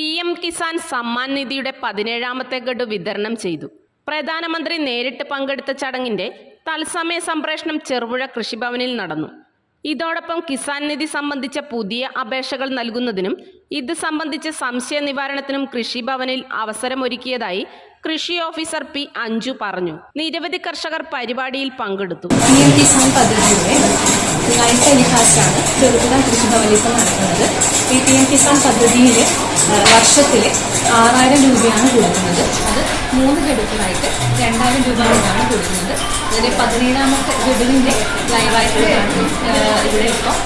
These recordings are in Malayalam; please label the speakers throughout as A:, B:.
A: പി എം കിസാൻ സമ്മാൻ നിധിയുടെ പതിനേഴാമത്തെ ഗഡു വിതരണം ചെയ്തു. പ്രധാനമന്ത്രി നേരിട്ട് പങ്കെടുത്ത ചടങ്ങിന്റെ തത്സമയ സംപ്രേഷണം ചെറുപുഴ കൃഷിഭവനിൽ നടന്നു. ഇതോടൊപ്പം കിസാൻ നിധി സംബന്ധിച്ച പുതിയ അപേക്ഷകൾ നൽകുന്നതിനും ഇത് സംബന്ധിച്ച സംശയ നിവാരണത്തിനും കൃഷിഭവനിൽ അവസരമൊരുക്കിയതായി കൃഷി ഓഫീസർ പി അഞ്ജു പറഞ്ഞു. നിരവധി കർഷകർ പരിപാടിയിൽ പങ്കെടുത്തു.
B: പദ്ധതിയുടെ ചെറുപുഴ കൃഷിഭവനിൽ ഇപ്പോൾ നടക്കുന്നത്. ഈ പി എം പദ്ധതിയിൽ ആറായിരം രൂപയാണ് കൊടുക്കുന്നത്. അത് മൂന്ന് ഗഡുക്കളായിട്ട് രണ്ടായിരം രൂപ കൊണ്ടാണ് കൊടുക്കുന്നത്. അതിന്റെ പതിനേഴാമത്തെ ഗഡുവിന്റെ ലൈവായിട്ടുള്ളതാണ് ഇവിടെ ഇപ്പോൾ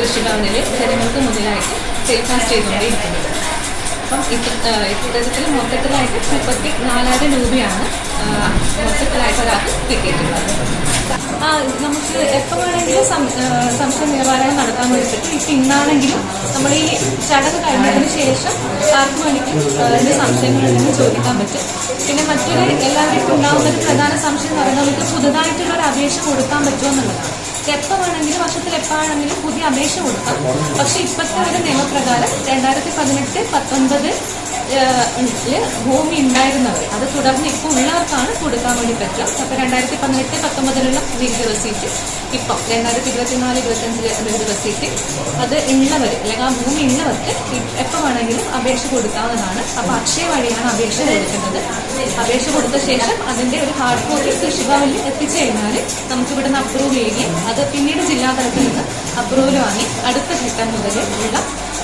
B: കൃഷിഭവനിൽ ജനങ്ങൾക്ക് മുന്നിലായിട്ട് ടെലികാസ്റ്റ് ചെയ്തുകൊണ്ടേയിരിക്കുന്നത്. അപ്പം ഇത്തരത്തിൽ മൊത്തത്തിലായിട്ട് മുപ്പത്തി നാലായിരം രൂപയാണ് മൊത്തത്തിലായിട്ട് ഒരാൾക്ക് കിട്ടിയിട്ടുള്ളത്. ആ നമുക്ക് എപ്പോൾ വേണമെങ്കിലും സംശയ നിവാരണം നടത്താൻ വേണ്ടിയിട്ട് ഇപ്പം ഇന്നാണെങ്കിലും നമ്മൾ ഈ ചടങ്ങ് കഴിഞ്ഞതിന് ശേഷം ആർക്ക് വേണമെങ്കിലും അതിന്റെ സംശയങ്ങളെല്ലാം ചോദിക്കാൻ പറ്റും. പിന്നെ മറ്റൊരു എല്ലാവർക്കും ഉണ്ടാകുന്ന ഒരു പ്രധാന സംശയം എന്ന് പറയുന്നത് നമുക്ക് പുതുതായിട്ടുള്ള ഒരു അപേക്ഷ കൊടുക്കാൻ പറ്റുമോ എന്നുള്ളതാണ്. എപ്പോൾ വേണമെങ്കിലും വർഷത്തിൽ എപ്പോഴാണെങ്കിലും പുതിയ അപേക്ഷ കൊടുക്കാം. പക്ഷെ ഇപ്പോഴത്തെ ഒരു നിയമപ്രകാരം രണ്ടായിരത്തി പതിനെട്ട് പത്തൊൻപത് ഭൂമി ഉണ്ടായിരുന്നവർ. അത് തുടർന്ന് ഇപ്പോൾ ഉള്ളവർക്കാണ് കൊടുക്കാൻ വേണ്ടി പറ്റുക. അപ്പോൾ രണ്ടായിരത്തി പതിനെട്ട് പത്തൊമ്പതിലുള്ള നികുതി റെസീറ്റ് ഇപ്പം രണ്ടായിരത്തി ഇരുപത്തിനാല് ഇരുപത്തഞ്ചിലെ നികുതി റെസീറ്റ് അത് ഉള്ളവർ അല്ലെങ്കിൽ ആ ഭൂമി ഉള്ളവർക്ക് എപ്പോൾ വേണമെങ്കിലും അപേക്ഷ കൊടുക്കാവുന്നതാണ്. അപ്പോൾ അക്ഷയ വഴിയാണ് അപേക്ഷ കൊടുക്കുന്നത്. അപേക്ഷ കൊടുത്ത ശേഷം അതിന്റെ ഒരു ഹാർഡ് കോപ്പി കൃഷിഭവനിൽ എത്തിച്ചു കഴിഞ്ഞാൽ നമുക്ക് ഇവിടുന്ന് അപ്രൂവ് ചെയ്യുകയും അത് പിന്നീട് ജില്ലാ തലത്തിൽ നിന്ന് അപ്രൂവൽ വാങ്ങി അടുത്ത ഘട്ടം മുതൽ ഉള്ള